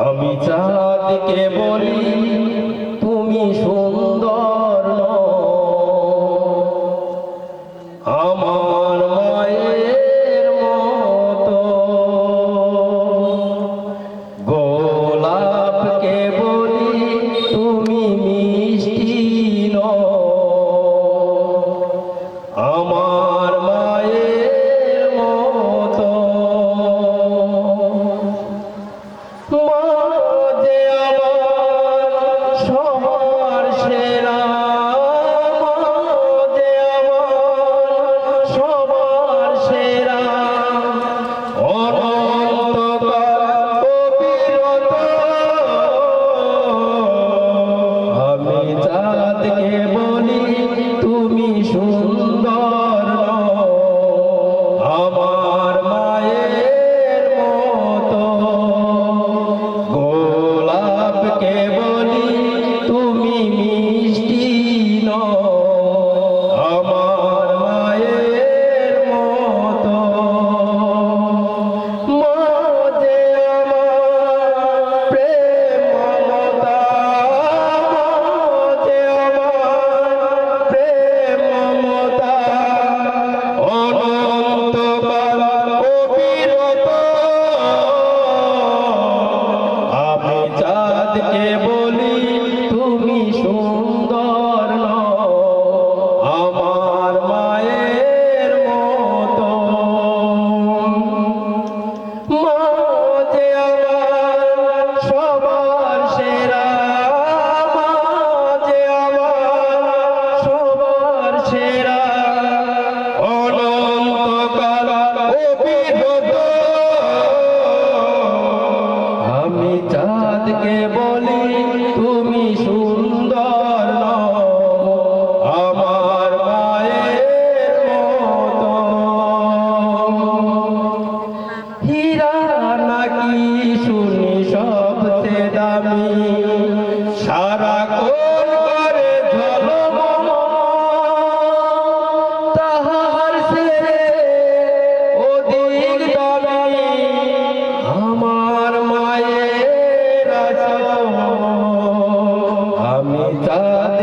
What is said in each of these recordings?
আমি চাঁদকে বলি চাঁদকে বলি, তুমি সুন্দর আমার মায়ের মতো। মাঝে আমার সবার সেরা, মাঝে আমার সবার সেরা। অনন্তকাল আমি চাঁদকে কি শুনি সবচেয়ে সারা করে তাহার সে অধিক আমার মায়ের আমি চাঁদ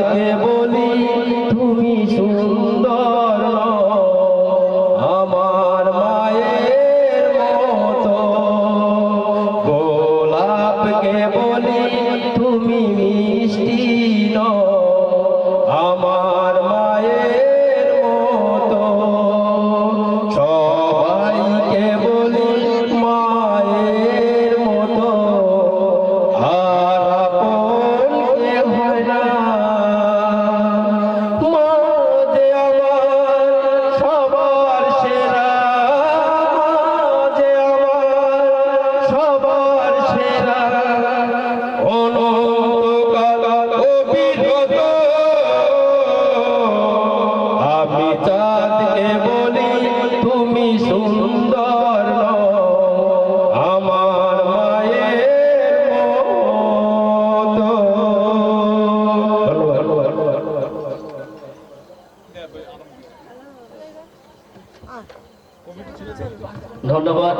ধন্যবাদ।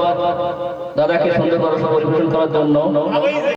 দাদাকে সুন্দর পরামর্শ পরিবেশন করার জন্য।